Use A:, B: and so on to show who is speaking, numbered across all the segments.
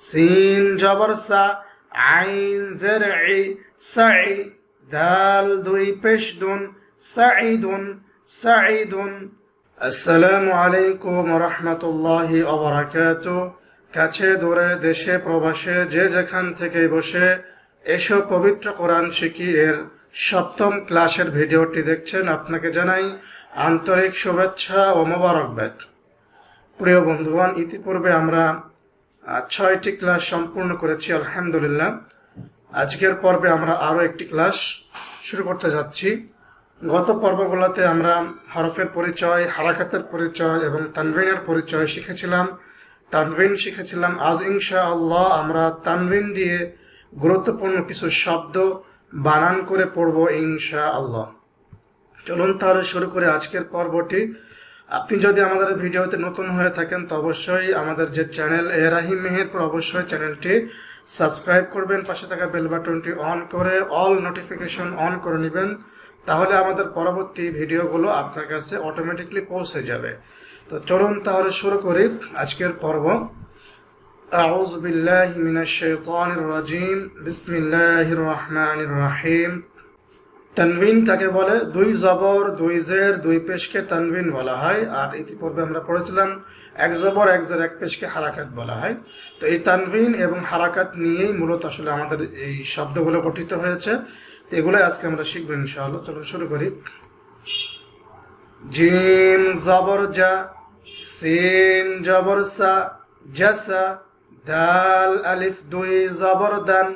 A: Scene জবর সা, আইন জের সাই দাল দুই পেশ দুন সাইদুন সাইদুন আসসালামু আলাইকুম রহমতুল্লাহি অবরাকাত। কাছে দূরে দেশে প্রবাসে যে যেখান থেকে বসে, এসো পবিত্র কোরআন শিখি এর সপ্তম ক্লাসের ভিডিওটি দেখছেন আপনাকে জানাই আন্তরিক শুভেচ্ছা ও মোবারকবাদ। প্রিয় বন্ধুগণ, ইতিপূর্বে আমরা ছয়টি ক্লাস সম্পূর্ণ করেছি, আলহামদুলিল্লাহ। আজকের পর্বে আমরা আরও একটি ক্লাস শুরু করতে যাচ্ছি। গত পর্বগুলোতে আমরা হরফের পরিচয়, হারাকাতের পরিচয় এবং তানভিনের পরিচয় শিখেছিলাম। তানভিন শিখেছিলাম, আজ ইনশা আল্লাহ আমরা তানভিন দিয়ে গুরুত্বপূর্ণ কিছু শব্দ বানান করে পড়ব ইনশা আল্লাহ চলুন তাহলে শুরু করে আজকের পর্বটি। আপনি যদি আমাদের ভিডিওতে নতুন হয়ে থাকেন তো অবশ্যই আমাদের যে চ্যানেল এরাহিম মেহেরপুর অবশ্যই চ্যানেলটি সাবস্ক্রাইব করবেন পাশে থাকা বেল বাটনটি অন করে অল নোটিফিকেশন অন করে নেবেন তাহলে আমাদের পরবর্তী ভিডিওগুলো আপনার কাছে অটোমেটিকলি পৌঁছে যাবে তো চলুন তাহলে শুরু করি আজকের পর্ব أعوذ بالله من الشيطان الرجيم بسم الله الرحمن الرحيم তানভিন কাকে বলে? দুই জবর, দুই জের, দুই পেশকে তানভিন বলা হয়। আর ইতিপূর্বে আমরা পড়েছিলাম, এক জবর, এক জের, এক পেশকে হারাকাত বলা হয়। তো এই তানভিন এবং হারাকাত নিয়েই মূলত আসলে আমাদের এই শব্দগুলো গঠিত হয়েছে। তো আজকে আমরা শিখব ইনশাআল্লাহ। চলুন শুরু করি। জিম জবর জা, সিন জবর সা, জাসা আলিফ, দুই জবর দান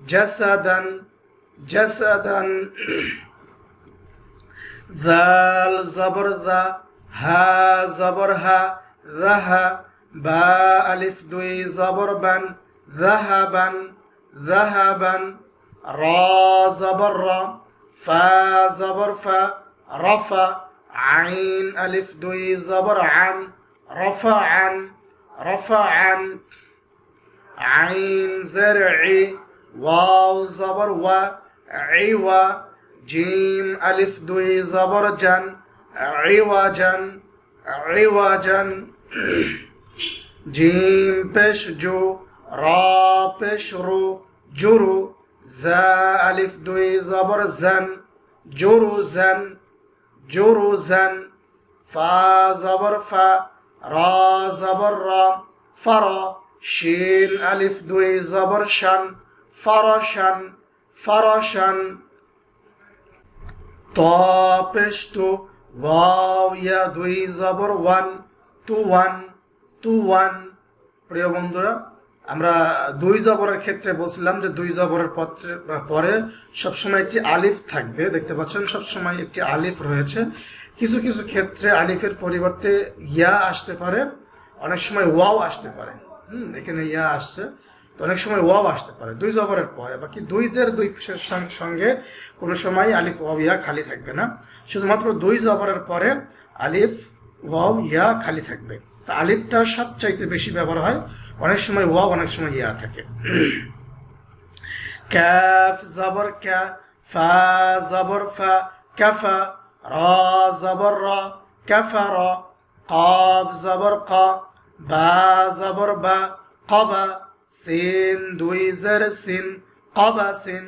A: জাসাদান جسدا. ذال زبر ذا ها زبر ها ذها با ألف دوي زبر بن ذهبا ذهبا. را زبر را فا زبر فا رفا عين ألف دوي زبر عن رفعا رفعا. عين زرعي واو زبر و عوا جيم ألف دوي زبر جن عوجا عوجا جيم بش جو را بش رو جرو زا ألف دوي زبر زن جرو زن جرو زن فا زبر فا را زبر را فرا شين ألف دوي زبر شن فرشن فرشن طابشتو واو ইয়া দুই জবর one two one two one প্রিয় বন্ধুরা আমরা দুই জবরের ক্ষেত্রে বলছিলাম যে দুই জবরের পত্রে পরে সবসময় একটি আলিফ থাকবে দেখতে পাচ্ছেন সবসময় একটি আলিফ রয়েছে কিছু কিছু ক্ষেত্রে আলিফের পরিবর্তে ইয়া আসতে পারে অনেক সময় ওয়াও আসতে পারে হুম এখানে ইয়া আসছে তো অনেক সময় ওয়াও আসতে পারে দুই জবরের পরে বাকি দুই জের দুই পেশের সং- সঙ্গে কোনো সময় আলিফ ওয়াও ইয়া খালি থাকবে না শুধুমাত্র দুই জবরের পরে আলিফ ওয়াও ইয়া খালি থাকবে তো আলিফটা সবচাইতে বেশি ব্যবহার হয় অনেক সময় ওয়াও অনেক সময় ইয়া থাকে كاف زبر كا فا زبر فا كفى را زبر را كفر قاف زبر قا با زبر با قبا সিন, দুই জের সিন কবাসিন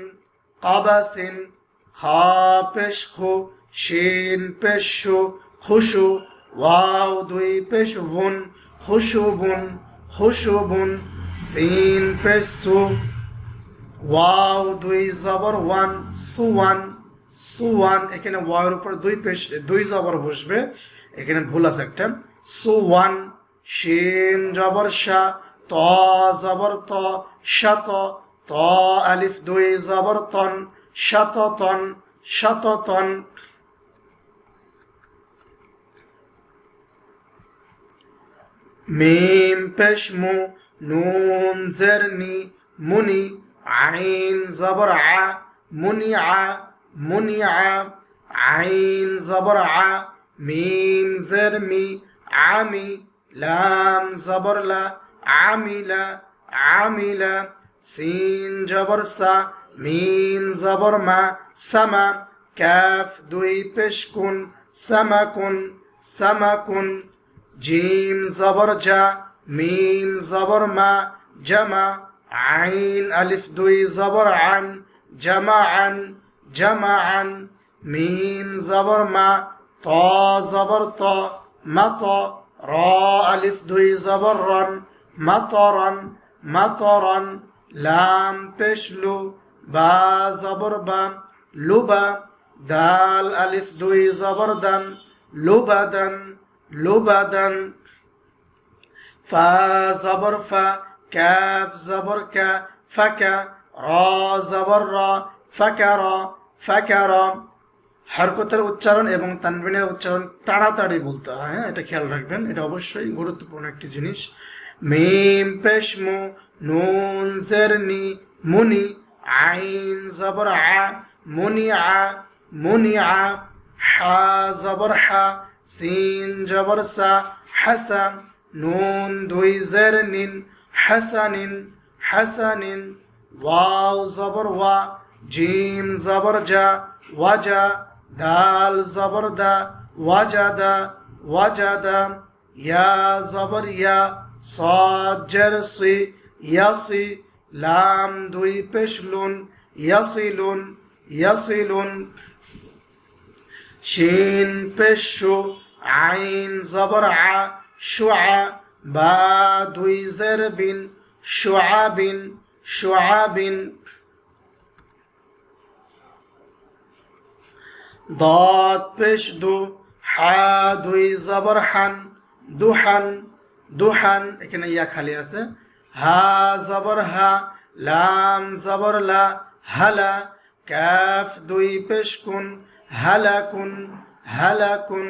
A: কবাসিন খা পেশ খু শিন পেশ শু খুশু, ওয়াও, দুই পেশ বুন খুশু বুন খুশু বুন সিন পেশ, ওয়াও, দুই জবর ওয়ান সুওয়ান সুওয়ান এখানে ওয়াওয়ের উপর দুই পেশ, দুই জবর বসবে, এখানে ভুল আছে একটা সুওয়ান শিন জবর শাহ ত জবর ত শত, ত আলিফ দুই জবর তন শততন মিম পেশমু, নুন জেরনি, মুনি, আইন জবর আ মুনি আ মুনি আ আইন জবর আ মিম জেরমি, আমি, লাম জবর লা আমিলা আমিলা, সিন জবর সা মিম জবর মা, সামা কাফ দুই পেশকুন, সামাকুন সামাকুন, জিম জবর জা, মিম জবর মা, জামা, আইন আলিফ দুই জবর আন, জামা আন জামা আন, মিম জবর মা, ত জবর ত মাত র আলিফ দুই জবর রন মাতরন মাতরন লাম পেশলু বা জবর বা লুবা দাল আলিফ দুই জবর দান লুবাদান লুবাদান ফা জবর ফা কাফ জবর কা ফাকা র জবর র ফাকার ফাকার হরকতের উচ্চারণ এবং তানবিনের উচ্চারণ তাড়াতাড়ি বলতে হয় হ্যাঁ এটা খেয়াল রাখবেন এটা অবশ্যই গুরুত্বপূর্ণ একটি জিনিস মিম পেশমু নুন জেরনি মুনি আইন জবর আ মুনি আ মুনি আ হা জবর হা সিন জবর সা হাসা নুন দুই জেরনিন হাসানিন হাসানিন ওয়াও জবর ওয়া জিম জবর জা ওয়াজা দাল জবর দা ওয়াজাদা ওয়াজাদা صاد جرسي يصي لام দুই পেশলুন ইয়াসিলুন ইয়াসিলুন শিন পেশু আইন জবর আ শুআ বা দুই জেরবিন শুআবিন শুআবিন ضاد পেশ দু হা দুই জবর হান দুহান দুহান, এখানে ইয়া খালি আছে। হা, জবর, হা, লাম, জবর, লা, হালা, কাফ, দুই পেশকুন হালাকুন হালাকুন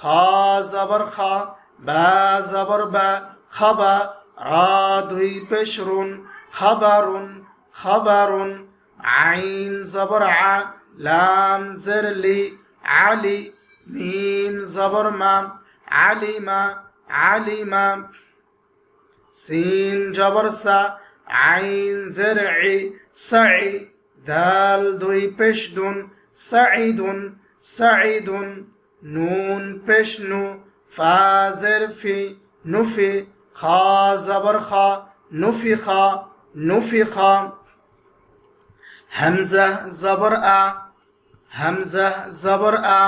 A: খা, জবর, খা, বা, জবর, বা খাবা রা, দুই পেশরুন খাবারুন খাবারুন আইন, জবর, আ, লাম জেরলি আলি মিম, জবর, মা আলিমা আলিমা, সিন জবর সা আইন জেরই সাই দাল দুই পেশদুন সাইদুন সাইদুন নুন পেশনু, ফা জেরফি, নুফি, খা জবর খা নুফি খা নুফি খা হামজা জবর আ হামজা জবর আ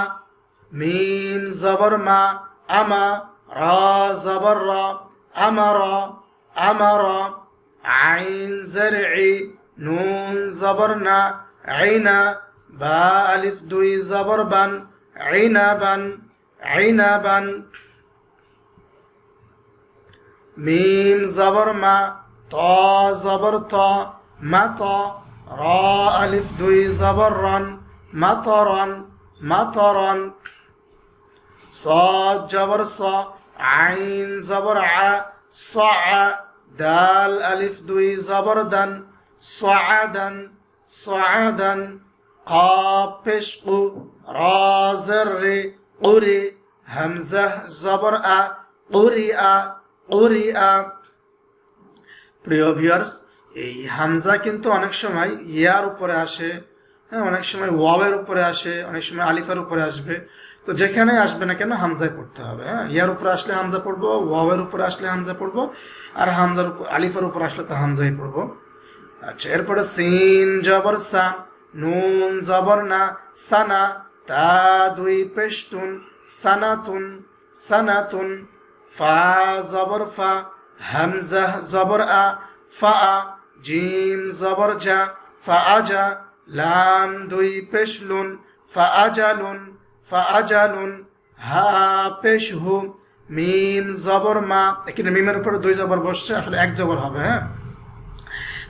A: মিম জবর মা আমা রা জবর রা আমর আমর, আইন জরই নুন জবর না আইনা, বা আলিফ দুই জবর বান আইনা বান আইনা বান। মিম জবর মা, ত জবর ত, মা ত, র আলিফ দুই জবর রন মাতরন মাতরন স জবর স عين زبر ع صع دال ألف دوي زبر دن صعدا صعدا قاب بشق را زر قري همزة زبر أ قرئ قرئ প্রিয় ভিউয়ার্স এই হামজা কিন্তু অনেক সময় ইয়ার উপরে আসে হ্যাঁ অনেক সময় ওয়াবের উপরে আসে অনেক সময় আলিফের উপরে আসবে তো যেখানে আসবে না কেন হামজায় পড়তে হবে হ্যাঁ? ইয়ার উপরে আসলে হামজা পড়ব ওয়াবের উপরে আসলে হামজা পড়ব, আর হামজার আলিফের উপর আসলে তো হামজাই পড়ব। আচ্ছা এরপরে সিন জবর সা, নুন জবর না, সানা, তা দুই পেশতুন, সানাতুন সানাতুন, ফা জবর ফা, হামজা জবর আ, ফা আ, জিম জবর জা, ফা আজা লাম দুই পেশলুন, ফা আজালুন ফা আজালুন হা পেশ হু মিম জবর মা। এখানে মিমের উপরে দুই জবর বসছে, আসলে এক জবর হবে হ্যাঁ?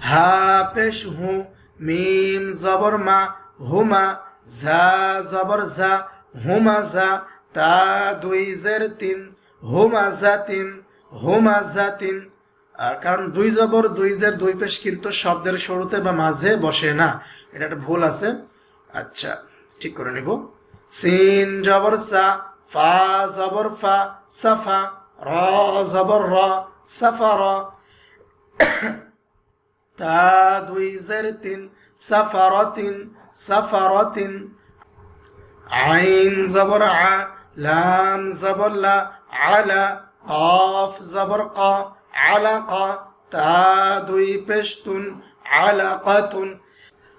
A: হা পেশ হু মিম জবর মা, হুমা ঝা জবর ঝা হুমা ঝা তা দুই জের তিন, হুমা জা তিন, হুমা জা তিন। কারণ দুই জবর, দুই জের, দুই পেশ কিন্তু শব্দের শুরুতে বা মাঝে বসে না। এটা একটা ভুল আছে। আচ্ছা ঠিক করে নিব। সিন জবর সা ফা জবর ফা সাফা র জবর র সাফা র তা দুই জের তিন সাফারতিন সাফারতিন আইন জবর আ লাম জবর লা আলা قاف زبر قا علق তা দুই পেশতুন আলাকাতুন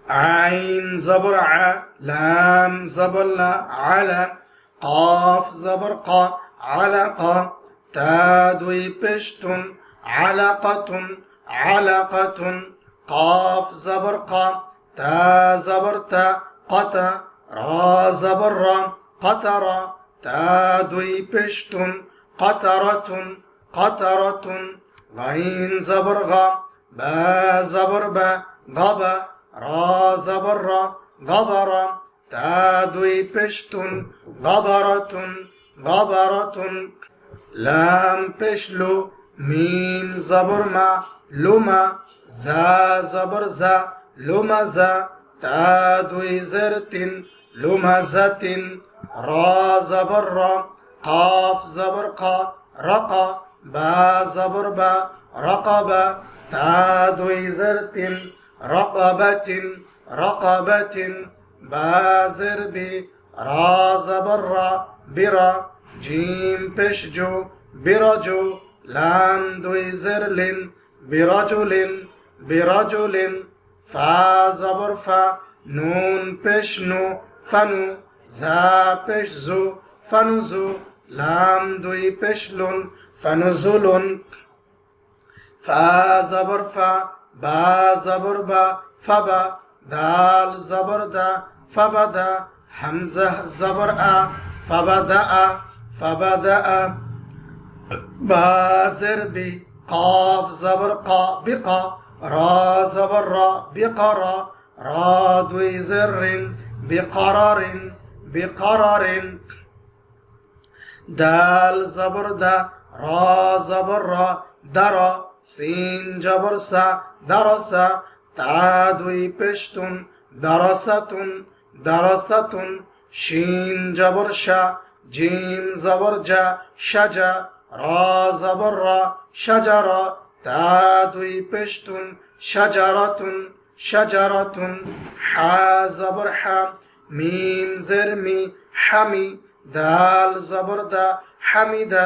A: আইন জবর আ লাম জবর লা আলা قاف زبر قا علقة تا দুই পেশতুন علقة علقة قاف زبر قا تا زبر تا قتا را زبر را قطر تا দুই পেশতুন قطرة قطرة غين زبر غا با زبر با غبا را زبر را غبر تا দুই পেশতুন غبرة غبرة লাম পেশলু মিম জবর মা লুমা জা জবর জা লুমা জা তা দুই জের তিন লুমা জা তিন রা জবর র কাফ জবর কা রকা বা জবর বা রকাবা তা দুই জের তিন রকাবাতিন রকাবাতিন বা জের বি রা জবর রা বিরা জিম পেশ জো বিরজো লাম দুই জের লিন বিরজুলিন বিরজুলিন ফা জবর ফা নুন পেশ নু ফানু জা পেশ জু ফানুজু با زبر با فبا دال زبر دا فبدا حمزه زبر ا فبدا فبدا بازر بي قاف زبر قا بقا را زبر را بقرا را دوي زر بقرار بقرار دال زبر دا را زبر را درا সিন জবরসা, দারসা তা দুই পেস্তুন দারসাতুন দারসাতুন সিন জবরসা জিম জবরজা, সাজা, র জবর সাজার তা দুই পেস্তুন সাজারতুন সাজারতুন, হা জবর হা মিম জেরমি, হামি, দাল জবরদা, হামিদা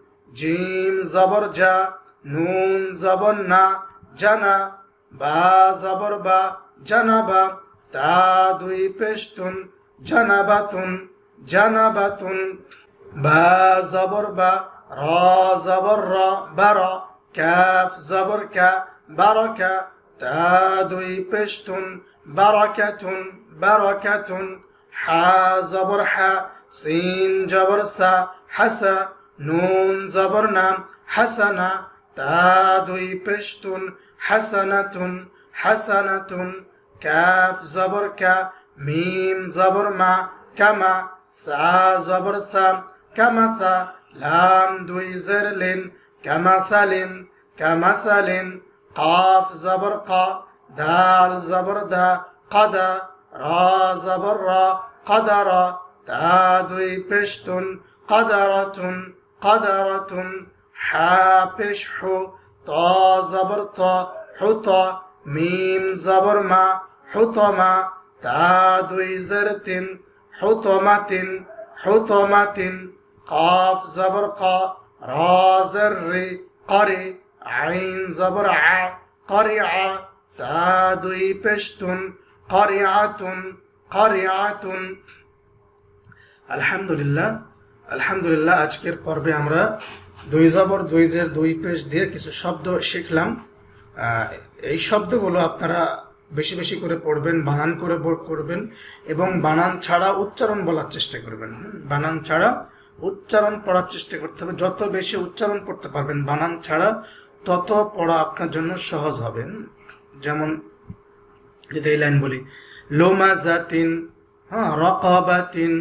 A: জিম জবর ঝা নুন জবর না, জানা। বা জবর বা জানাবা তা দুই পেস্তুন জানাবাতুন জানাবাতুন বা জবর বা, র জবর র বার কাফ জবর কা বারকা তা দুই পেস্তুন বারকাতুন বারকাতুন হা জবর হা, সিন জবর সা হাসা سين جبر سا حسا نون زبر نام حسنا تا دوي پشتون حسنة حسنة كاف زبر کا ميم زبر ما كما سا زبر ثا كمثا لام دوي زرلن كمثل كمثل قاف زبر قا دال زبر دا قدا را زبر را قدر تا دوي پشتن قدرة قدرة حا پشحو تا زبر تا حطا ميم زبر ما حطما تا دوي زرتن حطمة حطمة قاف زبر قا را زر قري عين زبر ع قرعة تا دوي پشتن قرعة قرعة আলহামদুলিল্লাহ আলহামদুলিল্লাহ, আজকের পর্বে আমরা দুই জবর, দুই জের, দুই পেশ দিয়ে কিছু শব্দ শিখলাম। এই শব্দগুলো আপনারা বেশি বেশি করে পড়বেন, বানান করে করবেন এবং বানান ছাড়া উচ্চারণ বলার চেষ্টা করবেন। বানান ছাড়া উচ্চারণ পড়ার চেষ্টা করতে হবে। যত বেশি উচ্চারণ করতে পারবেন, বানান ছাড়া তত পড়া আপনার জন্য সহজ হবে। যেমন যদি এই লাইন বলি লোমা লোমাজাতিন হ্যাঁ রকাবাতিন,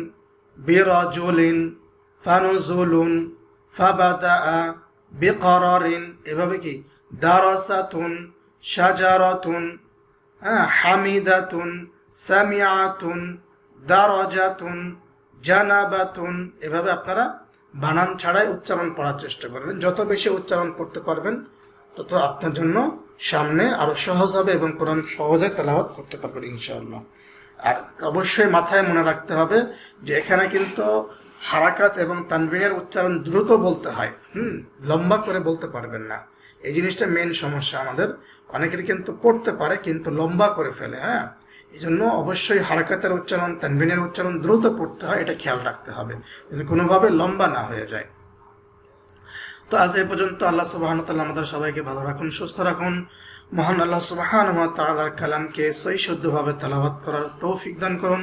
A: বিরাজুলিন ফানুজুলুন ফাবাদা বিকরারিন। এভাবে কি? দারাসাতুন, শাজারাতুন হ্যাঁ হামিদাতুন সামিয়াতুন দারাজাতুন, জানাবাতুন। এভাবে আপনারা বানান ছাড়াই উচ্চারণ পড়ার চেষ্টা করবেন। যত বেশি উচ্চারণ করতে পারবেন, তত আপনার জন্য সামনে আরও সহজ হবে এবং কোরআন সহজে তেলাওয়াত করতে পারবেন ইনশাআল্লাহ। আর অবশ্যই মাথায় মনে রাখতে হবে যে এখানে কিন্তু হারাকাত এবং তানবিনের উচ্চারণ দ্রুত বলতে হয়। হুম, লম্বা করে বলতে পারবেন না। এই জিনিসটা মেন সমস্যা আমাদের। অনেকের কিন্তু পড়তে পারে, কিন্তু লম্বা করে ফেলে হ্যাঁ? এই জন্য অবশ্যই হারাকাতের উচ্চারণ তানবিনের উচ্চারণ দ্রুত পড়তে হয়, এটা খেয়াল রাখতে হবে। যেন কোনোভাবে লম্বা না হয়ে যায়। তো আজ এ পর্যন্ত আল্লাহ সুবাহন তাল্লাহ আমাদের সবাইকে ভালো রাখুন, সুস্থ রাখুন। মহান আল্লাহ সুবাহান তালার কালামকে সই শুদ্ধভাবে তালাবাত করার তৌফিক দান করুন।